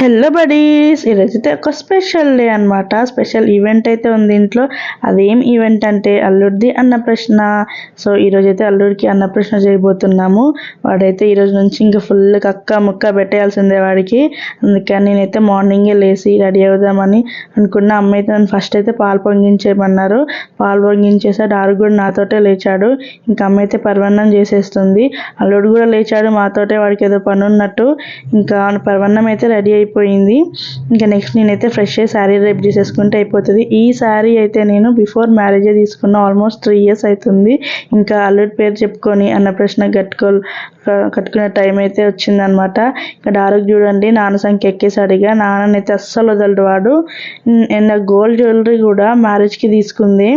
Hello buddies ఈరోజైతే ఒక special day అనమాట స్పెషల్ ఈవెంట్ అయితే ఉంది ఇంట్లో. అదేం ఈవెంట్ అంటే అల్లుడిది అన్నప్రశ్న. సో ఈరోజైతే అల్లుడికి అన్నప్రశ్న చేయబోతున్నాము. వాడైతే ఈరోజు నుంచి ఇంకా ఫుల్ కక్క ముక్క పెట్టేయాల్సిందే వాడికి. అందుకని నేనైతే మార్నింగే లేచి రెడీ అవుదామని అనుకున్న. అమ్మ అయితే నన్ను ఫస్ట్ అయితే పాలు పొంగించేయమన్నారు. పాలు పొంగించేసాడు ఆరు కూడా నాతోటే లేచాడు. ఇంకా అమ్మ అయితే పర్వన్నం చేసేస్తుంది. అల్లుడు కూడా లేచాడు. మాతోటే వాడికి ఏదో పని ఉన్నట్టు ఇంకా పర్వన్నం అయితే రెడీ అయిపోయింది ఇంకా నెక్స్ట్ నేనైతే ఫ్రెష్ అయ్యి శారీ రేపు తీసేసుకుంటే అయిపోతుంది. ఈ శారీ అయితే నేను బిఫోర్ మ్యారేజే తీసుకున్న ఆల్మోస్ట్ త్రీ ఇయర్స్ అవుతుంది ఇంకా అల్లుడి పేరు చెప్పుకొని అన్న ప్రశ్న కట్టుకో కట్టుకునే టైం అయితే వచ్చిందనమాట ఇంకా డార్క్ చూడండి నాన్న సంఖ్య ఎక్కేసాడిగా నాన్ననైతే అస్సలు వదలడు వాడు. గోల్డ్ జ్యువెలరీ కూడా మ్యారేజ్కి తీసుకుంది.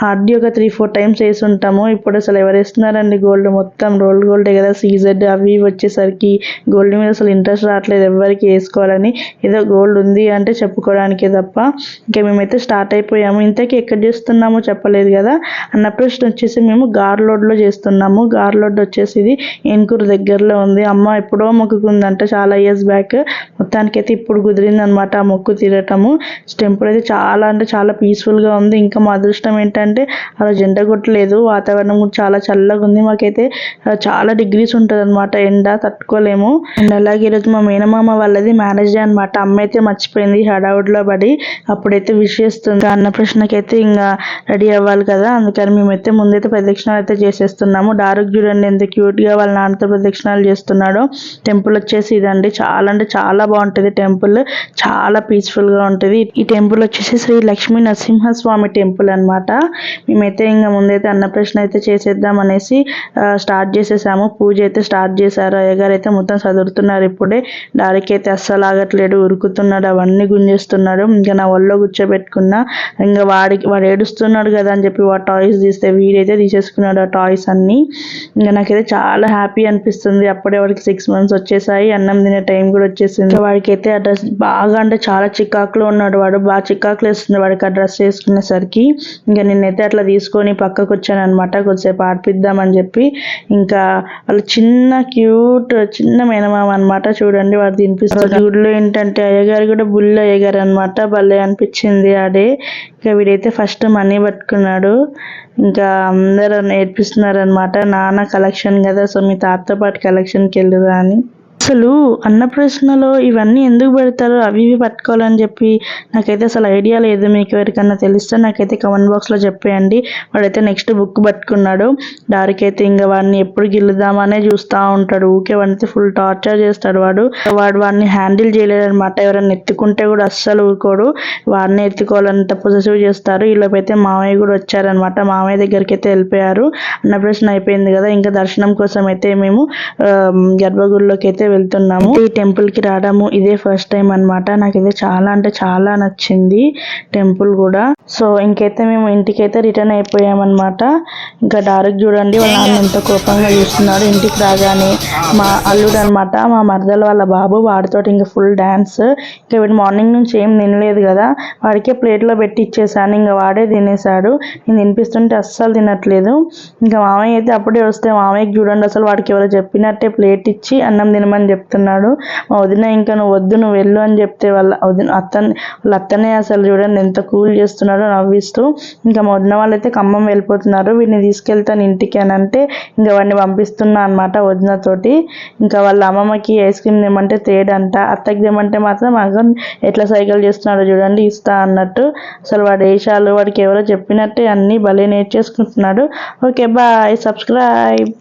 హార్డ్లీ ఒక త్రీ ఫోర్ టైమ్స్ వేసి ఉంటాము. ఇప్పుడు అసలు ఎవరు వేస్తున్నారండి గోల్డ్ మొత్తం? రోల్డ్ గోల్డే కదా సీజెడ్ అవి వచ్చేసరికి గోల్డ్ మీద అసలు ఇంట్రెస్ట్ రావట్లేదు. ఎవరికి వేసుకోవాలి? చేసుకోవాలని ఏదో గోల్డ్ ఉంది అంటే చెప్పుకోవడానికే తప్ప. ఇంకా మేమైతే స్టార్ట్ అయిపోయాము. ఇంతకీ ఎక్కడ చేస్తున్నామో చెప్పలేదు కదా. అన్న ప్రశ్న వచ్చేసి మేము గార్ లోడ్లో చేస్తున్నాము. గార్ లోడ్ వచ్చేసి ఇది ఏనుకూరు దగ్గరలో ఉంది. అమ్మ ఎప్పుడో మొక్కుకుందంట చాలా ఇయర్స్ బ్యాక్ మొత్తానికైతే ఇప్పుడు కుదిరిందనమాట ఆ మొక్కు తీరటము. టెంపుల్ అయితే చాలా అంటే చాలా పీస్ఫుల్గా ఉంది. ఇంకా మా అదృష్టం ఏంటంటే అలా జెండ కొట్టలేదు. వాతావరణం కూడా చాలా చల్లగా ఉంది. మాకైతే చాలా డిగ్రీస్ ఉంటుంది అనమాట ఎండ తట్టుకోలేము. అండ్ అలాగే ఈరోజు మా మేనమామ వాళ్ళది మ్యారేజ్ డే అనమాట అమ్మ అయితే మర్చిపోయింది హడావుడిలో పడి అప్పుడైతే విష్ చేస్తుంది. అన్న ప్రశ్నకైతే ఇంకా రెడీ అవ్వాలి కదా. అందుకని మేమైతే ముందైతే ప్రదక్షిణాలు అయితే చేసేస్తున్నాము. డార్క్ చూడండి ఎంత క్యూట్గా వాళ్ళ నాన్నతో ప్రదక్షిణాలు చేస్తున్నాడు. టెంపుల్ వచ్చేసి ఇదండి. చాలా అంటే చాలా బాగుంటుంది టెంపుల్. చాలా పీస్ఫుల్గా ఉంటుంది. ఈ టెంపుల్ వచ్చేసి శ్రీ లక్ష్మీ నరసింహస్వామి టెంపుల్ అనమాట మేమైతే ఇంకా ముందైతే అన్నప్రశ్న అయితే చేసేద్దాం అనేసి స్టార్ట్ చేసేసాము. పూజ అయితే స్టార్ట్ చేశారు. అయ్యగారు అయితే మొత్తం చదువుతున్నారు ఇప్పుడే. డారికి అయితే అస్సలు లాగట్లేడు ఉరుకుతున్నాడు అవన్నీ గుంజేస్తున్నాడు. ఇంకా నా ఒళ్ళో కూర్చోబెట్టుకున్నా ఇంకా వాడికి వాడు ఏడుస్తున్నాడు కదా అని చెప్పి వాడు టాయ్స్ తీస్తే వీడైతే తీసేసుకున్నాడు ఆ టాయ్స్ అన్నీ. ఇంకా నాకైతే చాలా హ్యాపీ అనిపిస్తుంది. అప్పుడే వాడికి సిక్స్ మంత్స్ వచ్చేసాయి అన్నం తినే టైం కూడా వచ్చేసింది. వాడికి అయితే ఆ డ్రెస్ బాగా అంటే చాలా చికాకులో ఉన్నాడు వాడు. బాగా చికాకులు వేస్తుంది వాడికి ఆ డ్రెస్ వేసుకునేసరికి ఇంకా నిన్నైతే అట్లా తీసుకొని పక్కకు వచ్చాను అనమాట కొద్దిసేపు ఆడిపిద్దామని చెప్పి. ఇంకా వాళ్ళు చిన్న క్యూట్ చిన్న మేనమామ అనమాట చూడండి వాడు తినిపిస్తాడు గుడిలో ఏంటంటే అయ్యగారు కూడా బుల్లి అయ్యగారు అనమాట భలే అనిపించింది ఆడే. ఇంకా వీడైతే ఫస్ట్ మనీ పట్టుకున్నాడు. ఇంకా అందరూ నేర్పిస్తున్నారు అనమాట నాన్న కలెక్షన్ కదా సో మీ తాతతో పాటు కలెక్షన్కి వెళ్ళురా అని. అసలు అన్నప్రశ్నలో ఇవన్నీ ఎందుకు పెడతారు? అవి ఇవి పట్టుకోవాలని చెప్పి నాకైతే అసలు ఐడియా లేదు. మీకు ఎవరికన్నా తెలిస్తే నాకైతే కమెంట్ బాక్స్లో చెప్పేయండి. వాడైతే నెక్స్ట్ బుక్ పట్టుకున్నాడు. దారికైతే ఇంకా వాడిని ఎప్పుడు గిల్లుదామనే చూస్తూ ఉంటాడు. ఊకే వాడిని ఫుల్ టార్చర్ చేస్తాడు వాడు. వాడు వాడిని హ్యాండిల్ చేయలేడనమాట ఎవరైనా ఎత్తుకుంటే కూడా అస్సలు ఊరుకోడు. వాడిని ఎత్తుకోవాలంత పొజిటివ్ చేస్తారు. ఈలోపు అయితే మామయ్య కూడా వచ్చారనమాట మామయ్య దగ్గరికి అయితే వెళ్ళిపోయారు. అన్నప్రశ్న అయిపోయింది కదా. ఇంకా దర్శనం కోసం అయితే మేము గర్భగుడిలోకి అయితే వెళ్తున్నాము. ఈ టెంపుల్కి రావడము ఇదే ఫస్ట్ టైం అనమాట నాకు ఇది చాలా అంటే చాలా నచ్చింది టెంపుల్ కూడా. సో ఇంకైతే మేము ఇంటికైతే రిటర్న్ అయిపోయామన్నమాట ఇంకా డైరెక్ట్ చూడండి వాళ్ళ నాన్న ఎంత కోపంగా చూస్తున్నాడు. ఇంటికి రాగానే మా అల్లుడు అనమాట మా మరదల వాళ్ళ బాబు వాడితో ఇంకా ఫుల్ డ్యాన్స్ ఇంకా వీడు మార్నింగ్ నుంచి ఏం తినలేదు కదా. వాడికే ప్లేట్లో పెట్టి ఇచ్చేసాను. ఇంకా వాడే తినేసాడు. నేను తినిపిస్తుంటే అస్సలు తినట్లేదు. ఇంకా మామయ్య అయితే అప్పుడే వస్తే మామయ్యకి చూడండి అసలు వాడికి ఎవరో చెప్పినట్టే ప్లేట్ ఇచ్చి అన్నం తినమని అని చెప్తున్నాడు. మా వదిన ఇంకా నువ్వు వద్దు నువ్వు వెళ్ళు అని చెప్తే వాళ్ళ వదిన అత్తని వాళ్ళ అత్తనే అసలు చూడండి ఎంత కూల్ చేస్తున్నాడో నవ్విస్తూ ఇంకా మా వదిన వాళ్ళైతే ఖమ్మం వెళ్ళిపోతున్నారు వీడిని తీసుకెళ్తాను ఇంటికి అని అంటే ఇంకా వాడిని పంపిస్తున్నా అనమాట వదినతోటి ఇంకా వాళ్ళ అమ్మమ్మకి ఐస్ క్రీమ్ తెమ్మంటే తేడంట అత్తకి తెమ్మంటే మాత్రం మగన్ ఎట్లా సైకిల్ చేస్తున్నాడో చూడండి ఇస్తా అన్నట్టు. అసలు వాడు వేషాలు వాడికి ఎవరో చెప్పినట్టే అన్నీ భలే నేర్చేసుకుంటున్నాడు. Okay bye subscribe.